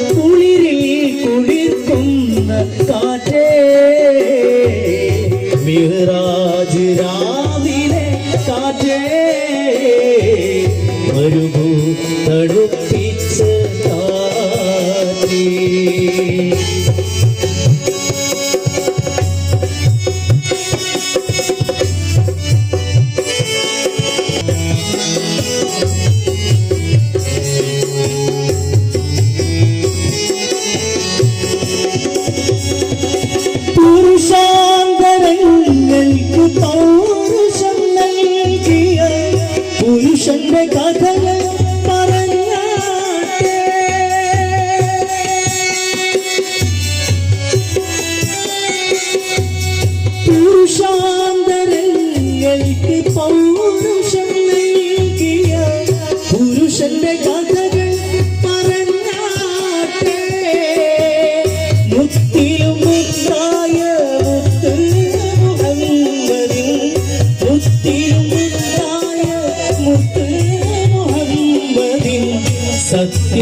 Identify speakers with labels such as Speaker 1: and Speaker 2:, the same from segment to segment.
Speaker 1: കുളിരിൽ കുളിർക്കുന്ന കാറ്റേ. മിഹറാജ് രാവിലെ കാറ്റേ. വരുഭൂ തടുപ്പിച്ച ಚಂದ್ರ ಕಥೆಯ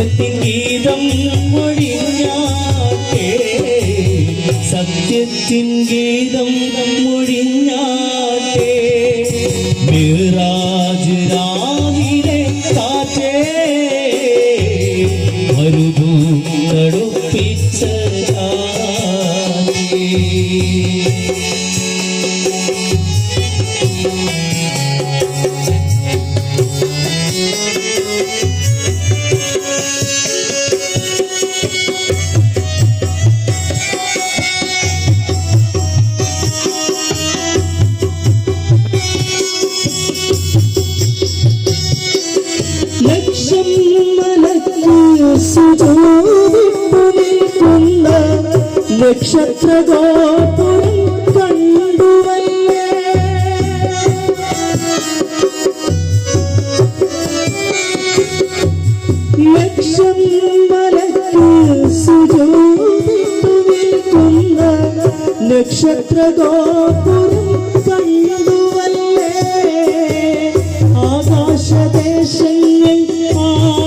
Speaker 1: സത്യത്തിൻ ഗീതം മൊഴിഞ്ഞാട്ടേ സത്യത്തിൻ ഗീതം മൊഴിഞ്ഞാട്ടേ മിറാജ് രാവിലെ കാറ്റേ. മരുഭൂ ലക്ഷം മലക്ക് സുജോദിപ്പു നിൽക്കുന്ന നക്ഷത്രഗോപുരം കണ്ടുവല്ലേ ലക്ഷം മലക്ക് സുജോദിപ്പു നിൽക്കുന്ന നക്ഷത്രഗോപുരം കണ്ടുവല്ലേ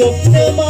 Speaker 1: സ്വപ്നമായി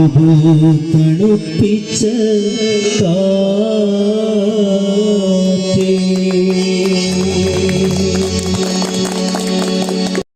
Speaker 1: മരുഭൂ തണുപ്പിച്ച കാറ്റേ